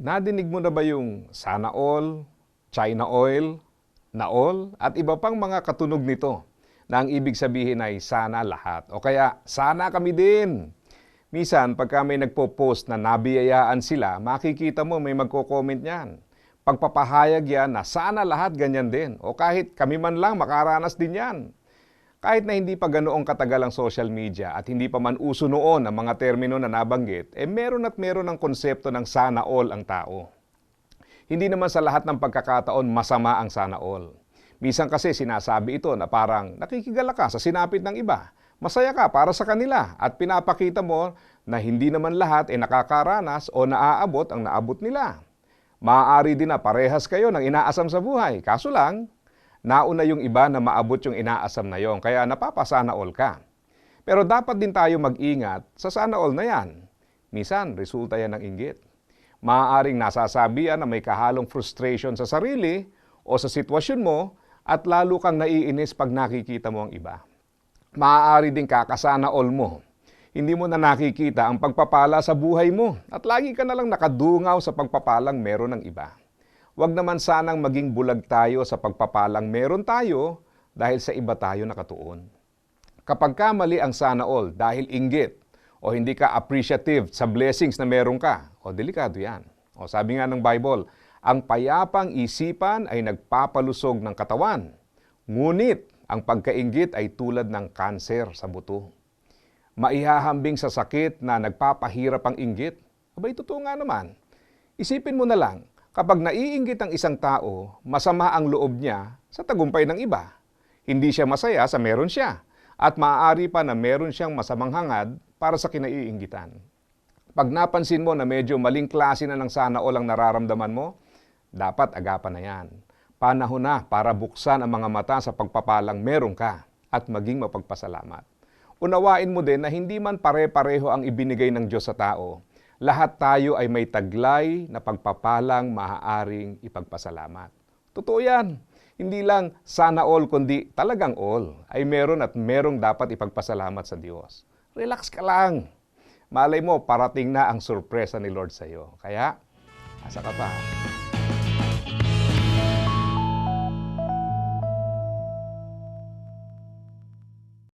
Nadinig mo na ba yung sana all, China oil, naol, at iba pang mga katunog nito na ang ibig sabihin ay sana lahat o kaya sana kami din. Misan, pagka may nagpo-post na nabiyayaan sila, makikita mo may magko-comment niyan. Pagpapahayag yan na sana lahat ganyan din o kahit kami man lang makaranas din yan. Kahit na hindi pa ganoong katagal ang social media at hindi pa man uso noon ang mga termino na nabanggit, eh meron at meron ng konsepto ng sana all ang tao. Hindi naman sa lahat ng pagkakataon masama ang sana all. Minsan kasi sinasabi ito na parang nakikigala ka sa sinapit ng iba. Masaya ka para sa kanila at pinapakita mo na hindi naman lahat ay nakakaranas o naaabot ang naabot nila. Maaari din na parehas kayo ng inaasam sa buhay. Kaso lang, nauna yung iba na maabot yung inaasam na yon, kaya napapasana all ka. Pero dapat din tayo mag-ingat sa sana all na yan. Misan, resulta yan ng inggit. Maaaring nasasabihan na may kahalong frustration sa sarili o sa sitwasyon mo at lalo kang naiinis pag nakikita mo ang iba. Maaari din kakasana all mo. Hindi mo na nakikita ang pagpapala sa buhay mo at lagi ka na lang nakadungaw sa pagpapalang meron ng iba. Huwag naman sanang maging bulag tayo sa pagpapalang meron tayo dahil sa iba tayo nakatuon. Kapag kamali ang sana all dahil inggit o hindi ka appreciative sa blessings na meron ka, o delikado yan. O sabi nga ng Bible, ang payapang isipan ay nagpapalusog ng katawan. Ngunit ang pagkainggit ay tulad ng kanser sa buto. Maihahambing sa sakit na nagpapahirap ang inggit. Abay, totoo nga naman. Isipin mo na lang, kapag naiinggit ang isang tao, masama ang loob niya sa tagumpay ng iba. Hindi siya masaya sa meron siya. At maaari pa na meron siyang masamang hangad para sa kinaiinggitan. Pag napansin mo na medyo maling klase na ng sana o lang nararamdaman mo, dapat agapan na yan. Panahon na para buksan ang mga mata sa pagpapalang meron ka at maging mapagpasalamat. Unawain mo din na hindi man pare-pareho ang ibinigay ng Diyos sa tao. Lahat tayo ay may taglay na pagpapalang maaaring ipagpasalamat. Totoo yan. Hindi lang sana all kundi talagang all ay meron at merong dapat ipagpasalamat sa Diyos. Relax ka lang. Malay mo, parating na ang sorpresa ni Lord sa iyo. Kaya, asa ka pa.